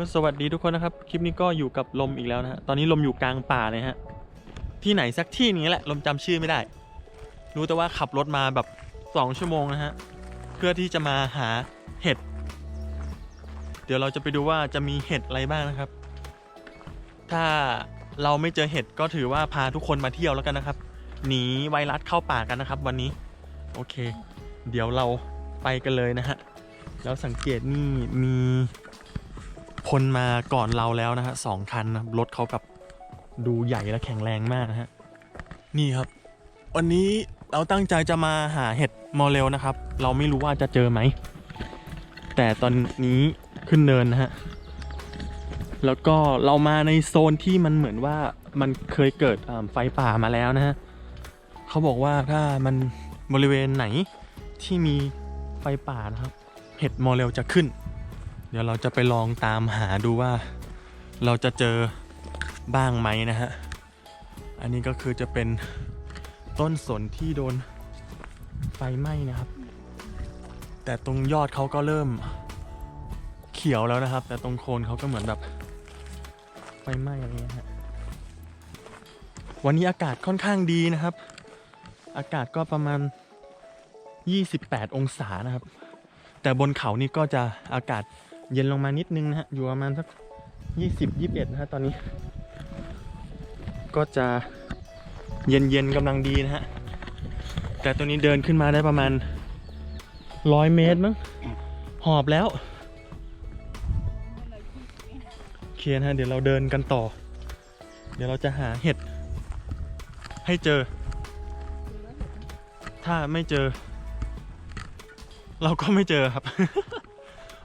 ก็สวัสดีทุกคนนะครับ คลิปนี้ก็อยู่กับลมอีกแล้วนะฮะ ตอนนี้ลมอยู่กลางป่าเลยฮะ ที่ไหนสักที่นี้แหละ ลมจำชื่อไม่ได้ รู้แต่ว่าขับรถมาแบบ 2 ชั่วโมงนะฮะ เพื่อที่จะมาหาเห็ด เดี๋ยวเราจะไปดูว่าจะมีเห็ดอะไรบ้างนะครับ ถ้าเราไม่เจอเห็ดก็ถือว่าพาทุกคนมาเที่ยวแล้วกันนะครับ หนีไวรัสเข้าป่ากันนะครับ วันนี้ โอเค เดี๋ยวเราไปกันเลยนะฮะ แล้วสังเกตนี่มี คนมาก่อนเราแล้วนะฮะสองคันนะรถเขาแบบดูใหญ่และแข็งแรงมากนะฮะนี่ครับ วันนี้เราตั้งใจจะมาหาเห็ดมอลเลนะครับ เราไม่รู้ว่าจะเจอไหม แต่ตอนนี้ขึ้นเนินนะฮะแล้วก็เรามาในโซนที่มันเหมือนว่ามันเคยเกิดไฟป่ามาแล้วนะฮะเขาบอกว่าถ้ามันบริเวณไหนที่มีไฟป่านะครับ เห็ดมอลเลจะขึ้น เดี๋ยวเราจะไปลองตามหาดูว่า เราจะเจอบ้างไหมนะฮะ อันนี้ก็คือจะเป็นต้นสนที่โดนไฟไหม้นะครับ แต่ตรงยอดเขาก็เริ่มเขียวแล้วนะครับ แต่ตรงโคนเขาก็เหมือนแบบไฟไหม้อะไรเงี้ยฮะวันนี้อากาศค่อนข้างดีนะครับ อากาศก็ประมาณ 28 องศานะครับ แต่บนเขานี่ก็จะอากาศ เย็นลงมานิดนึงนะฮะ อยู่ประมาณสัก20 21นะฮะตอนนี้ ก็จะเย็นเย็นกำลังดีนะฮะ แต่ตัวนี้เดินขึ้นมาได้ประมาณ100เมตรมั้ง หอบแล้วโอเคนฮะ เดี๋ยวเราเดินกันต่อ เดี๋ยวเราจะหาเห็ด ให้เจอ ถ้าไม่เจอ เราก็ไม่เจอครับ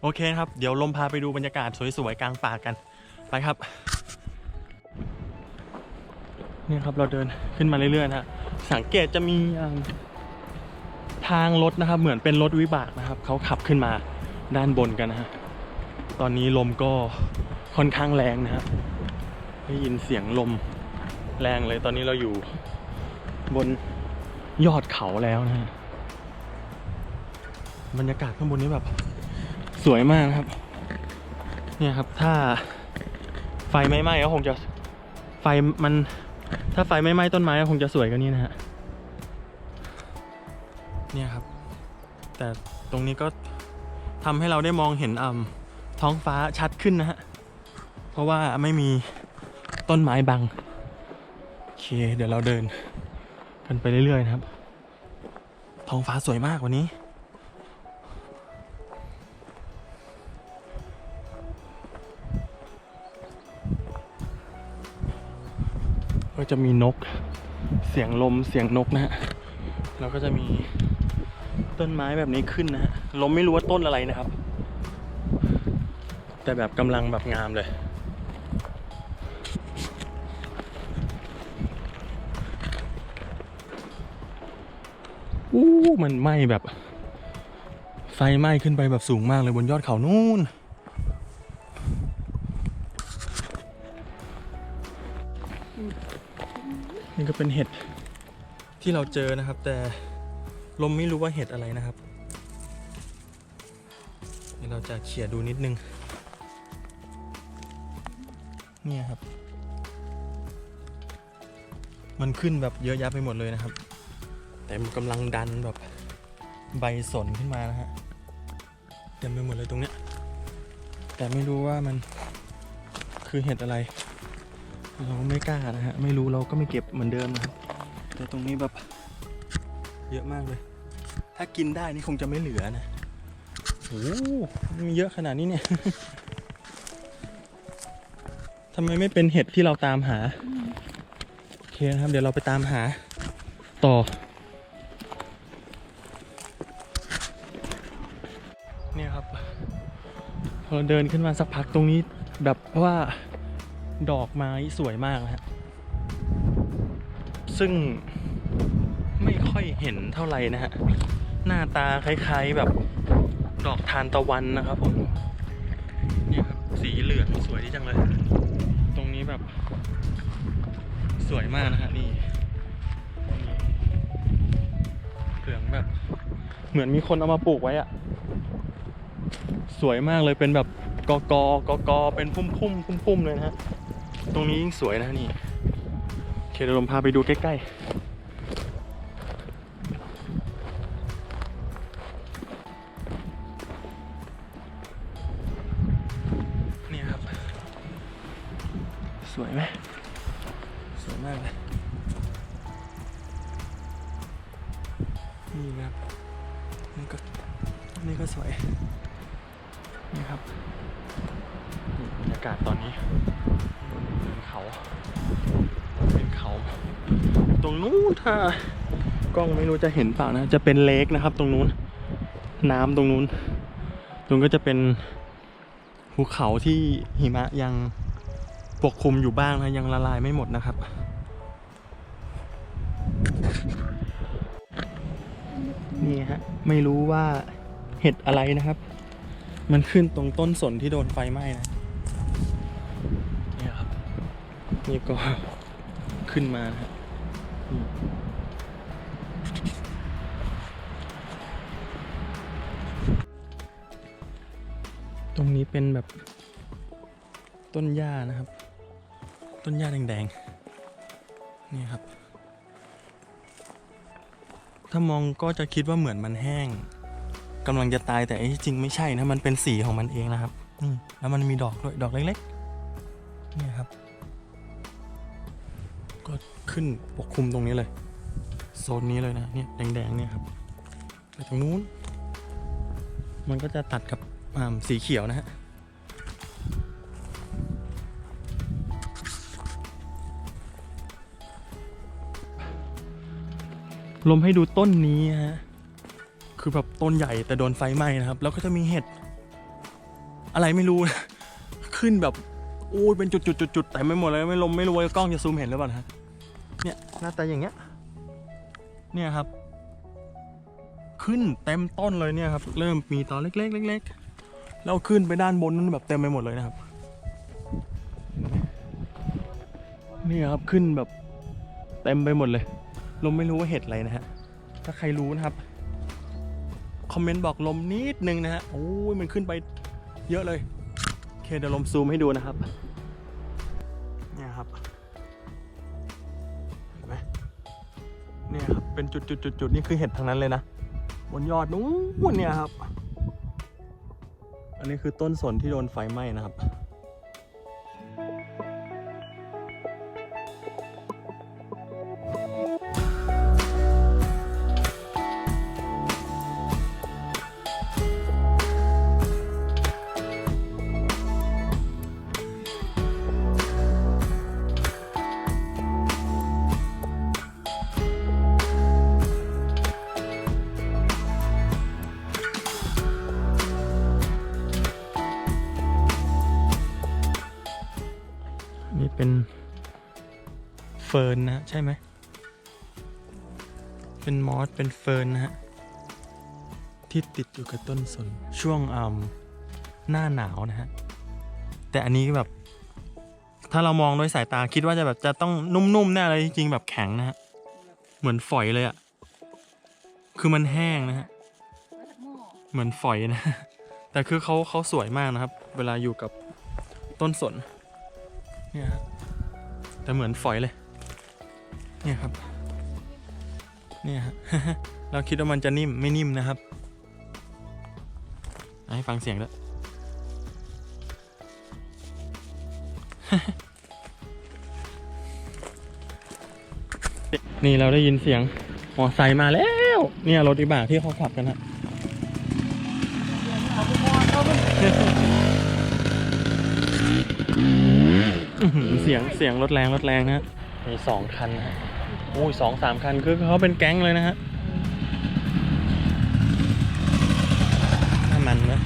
โอเคครับ เดี๋ยวลมพาไปดูบรรยากาศสวยๆกลางป่ากัน ไปครับ เนี่ยครับเราเดินขึ้นมาเรื่อยๆนะฮะสังเกตจะมีทางรถนะครับ เหมือนเป็นรถวิบากนะครับ เขาขับขึ้นมาด้านบนกันนะฮะ ตอนนี้ลมก็ค่อนข้างแรงนะฮะ ได้ยินเสียงลมแรงเลย ตอนนี้เราอยู่บนยอดเขาแล้วนะฮะ บรรยากาศข้างบนนี้แบบ สวยมากนะครับ เนี่ยครับถ้าไฟไม่ไหม้ก็คงจะไฟมันถ้าไฟไม่ไหม้ต้นไม้ก็คงจะสวยกว่านี้นะฮะเนี่ยครับ แต่ตรงนี้ก็ทำให้เราได้มองเห็นอ่ำท้องฟ้าชัดขึ้นนะฮะเพราะว่าไม่มีต้นไม้บังโอเค เดี๋ยวเราเดินกันไปเรื่อยๆนะครับ ท้องฟ้าสวยมากวันนี้ ก็จะมีนกเสียงลมเสียงนกนะฮะแล้วก็จะมีต้นไม้แบบนี้ขึ้นนะฮะลมไม่รู้ว่าต้นอะไรนะครับ แต่แบบกำลังแบบงามเลย อู้มันไหม้แบบ ไฟไหม้ขึ้นไปแบบสูงมากเลยบนยอดเขานู่น นี่ก็เป็นเห็ดที่เราเจอนะครับ แต่ลมไม่รู้ว่าเห็ดอะไรนะครับเดี๋ยวเราจะเขี่ยดูนิดนึง เนี่ยครับ มันขึ้นแบบเยอะแยะไปหมดเลยนะครับ แต่มันกำลังดันแบบใบสนขึ้นมานะฮะเต็มไปหมดเลยตรงเนี้ยแต่ไม่รู้ว่ามันคือเห็ดอะไร เราไม่กล้านะฮะ ไม่รู้เราก็ไม่เก็บเหมือนเดิมนะครับ แต่ตรงนี้แบบเยอะมากเลย ถ้ากินได้นี่คงจะไม่เหลือนะโอ้มีเยอะขนาดนี้เนี่ยทำไมไม่เป็นเห็ดที่เราตามหา โอเคนะครับ เดี๋ยวเราไปตามหา ต่อ เนี่ยครับ พอเดินขึ้นมาสักพักตรงนี้แบบว่า ดอกไม้สวยมากนะฮะ ซึ่งไม่ค่อยเห็นเท่าไหร่นะฮะ หน้าตาคล้ายๆแบบดอกทานตะวันนะครับผมเนี่ยครับสีเหลืองสวยดีจังเลย ตรงนี้แบบ สวยมากนะฮะนี่เหลืองแบบ เหมือนมีคนเอามาปลูกไว้อะสวยมากเลยเป็นแบบกอกอกอกอเป็นพุ่มพุ่มพุ่มพุ่มๆเลยนะฮะ ตรงนี้ยิ่งสวยนะนี่เคเดลมพาไปดูใกล้ๆ เนี่ยครับ สวยไหม ตรงนู้นถ้ากล้องไม่รู้จะเห็นเปล่านะ จะเป็นเลกนะครับ ตรงนู้น น้ำตรงนู้น ตรงก็จะเป็นภูเขาที่หิมะยังปกคลุมอยู่บ้างนะยังละลายไม่หมดนะครับ นี่ฮะไม่รู้ว่าเห็ดอะไรนะครับ มันขึ้นตรงต้นสนที่โดนไฟไหม้นะนี่ครับนี่ก็ขึ้นมานะ ตรงนี้เป็นแบบต้นหญ้านะครับ ต้นหญ้าแดงๆ นี่ครับ ถ้ามองก็จะคิดว่าเหมือนมันแห้งกำลังจะตายแต่ไอ้จริงไม่ใช่นะ มันเป็นสีของมันเองนะครับนี่แล้วมันมีดอกด้วย ดอกเล็กๆ นี่ครับ ก็ขึ้นปกคลุมตรงนี้เลย โซนนี้เลยนะเนี่ยแดงๆเนี่ยครับไปตรงนู้น มันก็จะตัดกับสีเขียวนะฮะลมให้ดูต้นนี้ฮะ คือแบบต้นใหญ่แต่โดนไฟไหม้นะครับ แล้วก็จะมีเห็ด อะไรไม่รู้นะ ขึ้นแบบ โอ้ยเป็นจุดๆๆๆแต่ไม่หมดเลยไม่ลมไม่รู้ว่ากล้องจะซูมเห็นหรือเปล่านะฮะเนี่ยหน้าตาอย่างเงี้ยเนี่ยครับ ขึ้นเต็มต้นเลยเนี่ยครับ เริ่มมีตอนเล็กๆเล็กๆแล้วขึ้นไปด้านบนนั้นแบบเต็มไปหมดเลยนะครับนี่ครับขึ้นแบบเต็มไปหมดเลย ลมไม่รู้ว่าเห็ดอะไรนะฮะถ้าใครรู้นะครับคอมเมนต์บอกลมนิดนึงนะฮะโอ้ยมันขึ้นไปเยอะเลยโอ เคเดี๋ยวลมซูมให้ดูนะครับ เนี่ยครับ เห็นไหมเนี่ยครับ เป็นจุดจุดจุดจุดนี่คือเห็ดทั้งนั้นเลยนะ บนยอดนู้นเนี่ยครับ อันนี้คือต้นสนที่โดนไฟไหม้นะครับ ฟิร์นนะใช่ไหม เป็นมอส เป็นเฟิร์นนะฮะ ที่ติดอยู่กับต้นสนช่วงอ่าหน้าหนาวนะฮะ แต่อันนี้แบบ ถ้าเรามองด้วยสายตาคิดว่าจะแบบจะต้องนุ่มๆแน่เลยจริงๆแบบแข็งนะฮะ เหมือนฝอยเลยอะคือมันแห้งนะฮะ เหมือนฝอยนะ แต่คือเขาเขาสวยมากนะครับ เวลาอยู่กับต้นสน เนี่ยฮะแต่เหมือนฝอยเลย เนี่ยครับ เนี่ยฮะเราคิดว่ามันจะนิ่มไม่นิ่มนะครับ ให้ฟังเสียงด้วยนี่เราได้ยินเสียงมอไซค์มาแล้ว เนี่ยรถอีบากที่เขาขับกันฮะเสียงเสียงรถแรงรถแรงนะมีสองคันนะ อ้ยสองสามคันคือเขาเป็นแก๊งเลยนะฮะน้ำมันนะ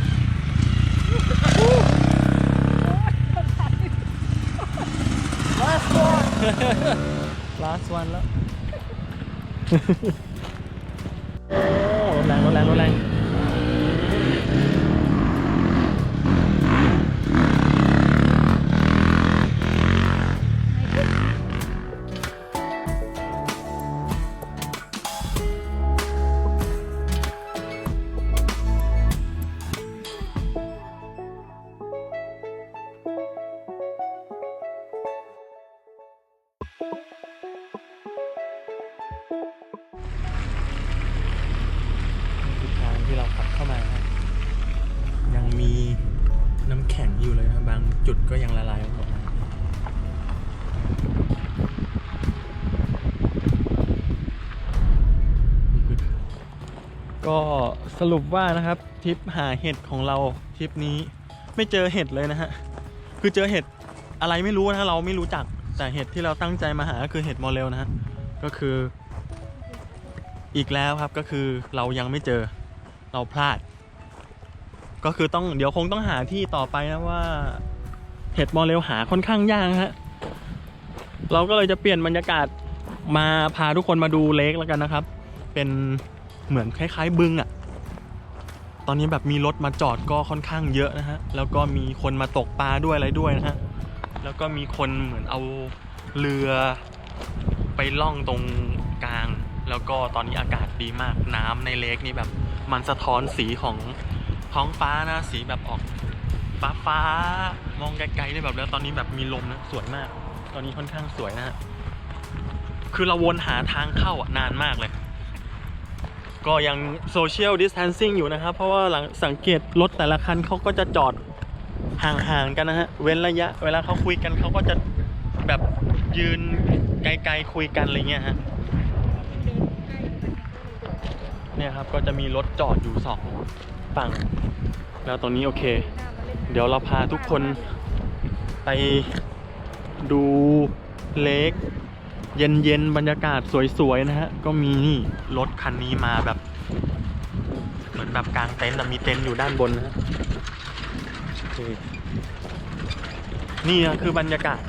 last one แล้วโอ้รถแรงรถแรงรถแรง จุดก็ยังละลายไม่หมดก็สรุปว่านะครับทริปหาเห็ดของเราทริปนี้ไม่เจอเห็ดเลยนะฮะคือเจอเห็ดอะไรไม่รู้นะเราไม่รู้จักแต่เห็ดที่เราตั้งใจมาหาก็คือเห็ดมอเลลนะฮะก็คือ อีกแล้วครับก็คือเรายังไม่เจอเราพลาด ก็คือต้องเดี๋ยวคงต้องหาที่ต่อไปนะว่า เห็ดมอลเลลหาค่อนข้างยากฮะเราก็เลยจะเปลี่ยนบรรยากาศมาพาทุกคนมาดูเลคแล้วกันนะครับ เป็นเหมือนคล้าย ๆ บึงอะ่ะ ตอนนี้แบบมีรถมาจอดก็ค่อนข้างเยอะนะฮะ แล้วก็มีคนมาตกปลาด้วยอะไรด้วยนะฮะ แล้วก็มีคนเหมือนเอาเรือไปล่องตรงกลาง แล้วก็ตอนนี้อากาศดีมากน้ำในเลคนี่แบบ มันสะท้อนสีของท้องฟ้านะ สีแบบออก ฟ้าฟ้ามองไกลๆได้แบบแล้วตอนนี้แบบมีลมนะสวยมาก ตอนนี้ค่อนข้างสวยนะฮะคือเราวนหาทางเข้าอะนานมากเลย ก็ยังโซเชียลดิส a ทนซิ่งอยู่นะครับ เพราะว่าหลังสังเกตรถแต่ละคันเขาก็จะจอดห่างๆกันนะฮะ เว้นระยะ เวลาเขาคุยกันเขาก็จะแบบยืนไกลๆคุยกันอะไรเงี้ยฮะเนี่ยครับก็จะมีรถจอดอยู่สองฝั่ง แล้วตรงนี้โอเค เดี๋ยวเราพาทุกคนไปดูเลคเย็นๆ บรรยากาศสวยๆ นะฮะ ก็มีนี่รถคันนี้มาแบบ เหมือนแบบกลางเต็นท์อะมีเต็นท์อยู่ด้านบนนะฮะนี่นะคือบรรยากาศ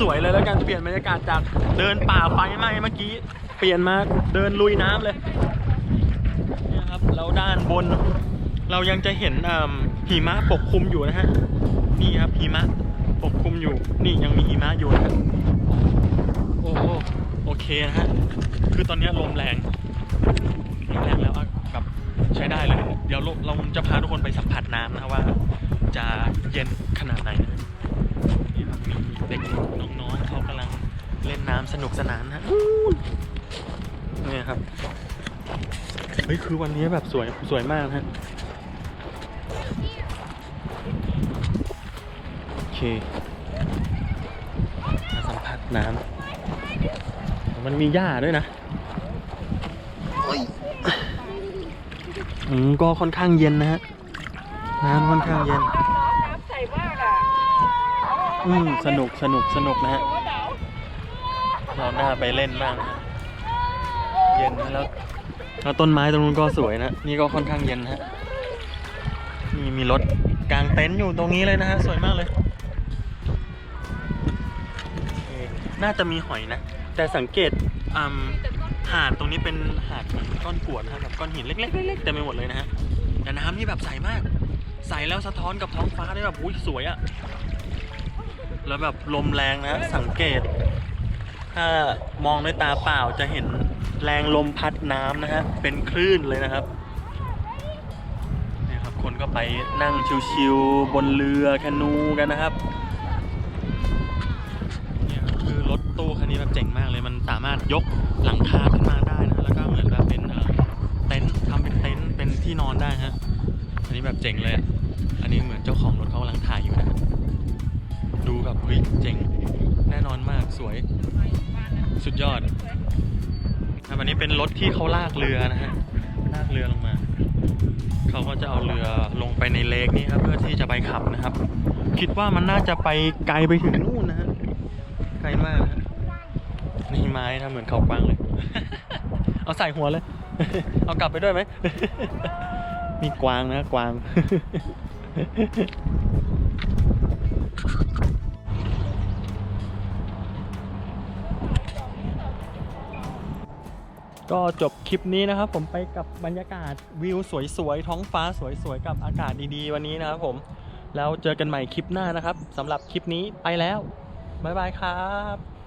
สวยๆ เลยแล้วกันเปลี่ยนบรรยากาศจากเดินป่าไฟไหม้เมื่อกี้ เปลี่ยนมาเดินลุยน้ำเลยนี่ครับแล้วด้านบน เรายังจะเห็นอ่า หิมะปกคลุมอยู่นะฮะ นี่ครับหิมะปกคลุมอยู่ นี่ยังมีหิมะอยู่นะฮะโอ้โหโอเคนะฮะ คือตอนนี้ลมแรงลมแรงแล้วแบบใช้ได้เลย เดี๋ยวเราเราจะพาทุกคนไปสัมผัสน้ำนะว่า จะเย็นขนาดไหนนะนี่ครับมีเด็กน้องๆเขากำลังเล่นน้ำสนุกสนานนะฮะนี่ครับ เฮ้ยคือวันนี้แบบสวยสวยมากนะฮะ เคมาสัมผัสน้ำมันมีหญ้าด้วยนะอืมก็ค่อนข้างเย็นนะฮะ น้ำค่อนข้างเย็น น้ำใสมากอะอืมสนุกสนุกสนุกนะฮะเราหน้าไปเล่นมากนะฮะเย็นนะแล้วแล้วต้นไม้ตรงนู้นก็สวยนะ นี่ก็ค่อนข้างเย็นนะฮะนี่มีรถกลางเต็นท์อยู่ตรงนี้เลยนะฮะ สวยมากเลยโอเค น่าจะมีหอยนะ แต่สังเกตอืมหาดตรงนี้เป็นหาดเหมือนก้อนกรวดนะฮะแบบก้อนหินเล็กๆเล็กๆเต็มไปหมดเลยนะฮะแต่น้ำนี่แบบใสมาก ใสแล้วสะท้อนกับท้องฟ้าได้แบบอุ้ยสวยอะแล้วแบบลมแรงนะสังเกต ถ้ามองด้วยตาเปล่าจะเห็นแรงลมพัดน้ำนะฮะเป็นคลื่นเลยนะครับนี่ครับคนก็ไปนั่งชิวๆบนเรือแคนูกันนะครับ เนี่ยครับคือรถตู้คันนี้แบบเจ๋งมากเลย มันสามารถ ยกหลังคาขึ้นมาได้นะแล้วก็เหมือนแบบเป็นเต็นท์ทำเป็นเต็นท์เป็นที่นอนได้ฮะอันนี้แบบเจ๋งเลยอันนี้เหมือนเจ้าของรถเขากำลังถ่ายอยู่นะฮะดูแบบเฮ้ยเจ๋งแน่นอนมากสวย สุดยอดครับอันนี้เป็นรถที่เขาลากเรือนะฮะลากเรือลงมาเขาก็จะเอาเรือลงไปในเลกนี่ครับเพื่อที่จะไปขับนะครับ คิดว่ามันน่าจะไปไกลไปถึงนู่นนะฮะไกลมากนะ ฮะนี่ไม้ทำเหมือนเขากวางเลย เอาใส่หัวเลย เอากลับไปด้วยไหมนี่กวางนะกวาง ก็จบคลิปนี้นะครับผมไปกับบรรยากาศวิวสวยๆท้องฟ้าสวยๆกับอากาศดีๆ วันนี้นะครับผม แล้วเจอกันใหม่คลิปหน้านะครับสำหรับคลิปนี้ไปแล้ว บ๊ายบายครับ